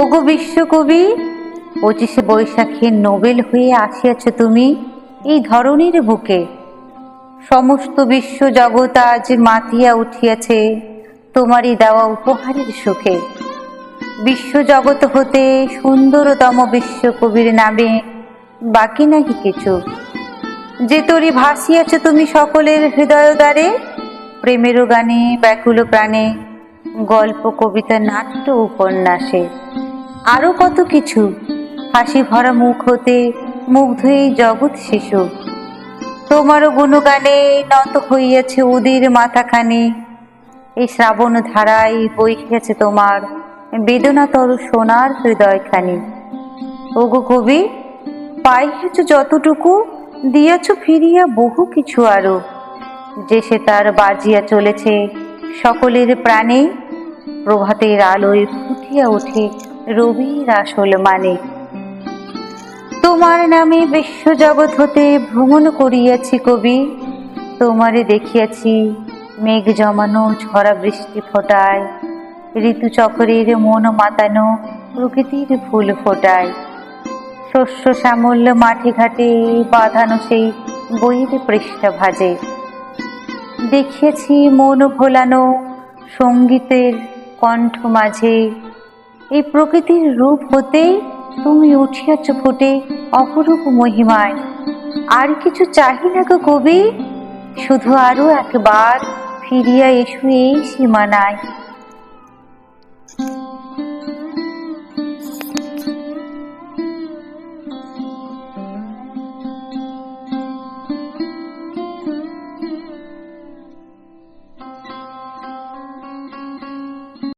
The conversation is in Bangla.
ওগো বিশ্বকবি, পঁচিশে বৈশাখে নোবেল হয়ে আসিয়াছ তুমি এই ধরনের বুকে। সমস্ত বিশ্ব জগৎ আজ মাতিয়া উঠিয়াছে, তোমারই দেওয়া উপহারের সুখে। বিশ্বজগৎ হতে সুন্দরতম বিশ্বকবির নামে বাকি নাকি কিছু। যে তরি ভাসিয়াছ তুমি সকলের হৃদয় দ্বারে, প্রেমেরও গানে, ব্যাকুল প্রাণে, গল্প, কবিতা, নাট্য, উপন্যাসে। আরও কত কিছু। হাসি ভরা মুখ হতে মুগ্ধ এই জগৎ শিশু। তোমারও গুণগানে নত হইয়াছে উদির মাথাখানি। এই শ্রাবণ ধারায় বইয়াছে তোমার বেদনাতর সোনার হৃদয়খানি। ওগো কবি, পাইয়াছ যতটুকু, দিয়াছ ফিরিয়া বহু কিছু আরও। যে সে তার বাজিয়া চলেছে, সকলের প্রাণে প্রভাতের আলোয় ফুটিয়া ওঠে। রবির আসল মানে। তোমার নামে বিশ্বজগৎ হতে ভ্রমণ করিয়াছি কবি। তোমারে দেখিয়াছি মেঘ জমানো ঝরা বৃষ্টি ফোটায় ঋতুচক্রের মন মাতানো প্রকৃতির ফুল ফোটায়। শস্য শ্যামল্য মাঠে ঘাটে বাঁধানো সেই বইয়ের পৃষ্ঠা ভাজে। দেখিয়েছি মন ভোলানো সঙ্গীতের কণ্ঠ মাঝে এই প্রকৃতির রূপ হতেই তুমি উঠিয়াছ ফুটে অপরূপ মহিমায়। আর কিছু চাহি না গো কবি? শুধু আরও একবার ফিরিয়া এসো এই সীমানায়।